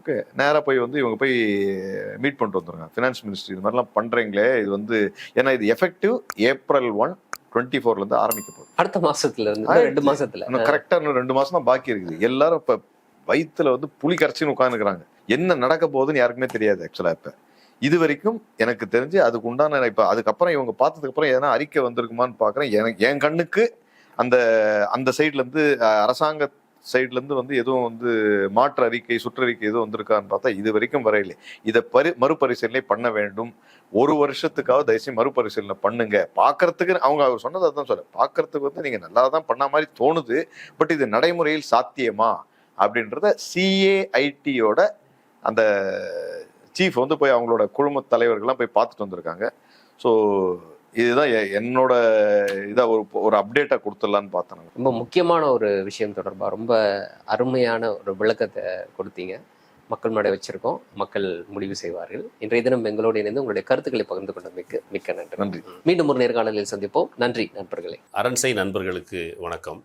Speaker 2: ஓகே நேராக போய் வந்து இவங்க போய் மீட் பண்ணிட்டு வந்துருங்க. ஃபினான்ஸ் மினிஸ்ட்ரி இது மாதிரிலாம் பண்ணுறீங்களே இது வந்து ஏன்னா இது எஃபெக்டிவ் ஏப்ரல் ஒன் டுவெண்ட்டி ஃபோர்லேருந்து ஆரம்பிக்க போகுது.
Speaker 1: அடுத்த இன்னும் ரெண்டு மாசத்துல.
Speaker 2: இன்னும் கரெக்டாக இன்னும் ரெண்டு மாசம் தான் பாக்கி இருக்குது. எல்லாரும் இப்போ வயிற்றுல வந்து புளி கரைச்சின்னு உட்காந்துக்கிறாங்க என்ன நடக்க போகுதுன்னு யாருக்குமே தெரியாது ஆக்சுவலாக இப்போ. இது வரைக்கும் எனக்கு தெரிஞ்சு அதுக்கு உண்டான இப்போ அதுக்கப்புறம் இவங்க பார்த்ததுக்கு அப்புறம் எதனா அறிக்கை வந்திருக்குமான்னு பார்க்குறேன் எனக்கு என் கண்ணுக்கு அந்த அந்த சைட்ல இருந்து அரசாங்க சைட்ல இருந்து வந்து எதுவும் வந்து மாற்று அறிக்கை சுற்றறிக்கை எதுவும் வந்திருக்கான்னு பார்த்தா இது வரைக்கும் வரையில. இதை பரி மறுபரிசீலனை பண்ண வேண்டும். ஒரு வருஷத்துக்காக தயவுசெய்து மறுபரிசீலனை பண்ணுங்க. பார்க்கறதுக்கு அவங்க அவர் சொன்னதை தான் சொல்ல பார்க்கறதுக்கு வந்து நீங்க நல்லா தான் பண்ண மாதிரி தோணுது. பட் இது நடைமுறையில் சாத்தியமா? அப்படின்றத சிஏஐடியோட அந்த சீஃப் வந்து போய் அவங்களோட குழும தலைவர்கள்லாம் போய் பார்த்துட்டு வந்திருக்காங்க. ஸோ இதுதான் எ- என்னோட இதை ஒரு ஒரு அப்டேட்டாக கொடுத்துடலான்னு பார்த்தேன்.
Speaker 1: ரொம்ப முக்கியமான ஒரு விஷயம் தொடர்பா ரொம்ப அருமையான ஒரு விளக்கத்தை கொடுத்தீங்க. மக்கள் முன்னாடி வச்சிருக்கோம். மக்கள் முடிவு செய்வார்கள். இன்றைய தினம் எங்களோடு இணைந்து உங்களுடைய கருத்துக்களை பகிர்ந்து கொண்டமைக்கு மிக்க நன்றி.
Speaker 2: நன்றி.
Speaker 1: மீண்டும் ஒரு நேர்காணலில் சந்திப்போம். நன்றி நண்பர்களே.
Speaker 3: அரண்சை நண்பர்களுக்கு வணக்கம்.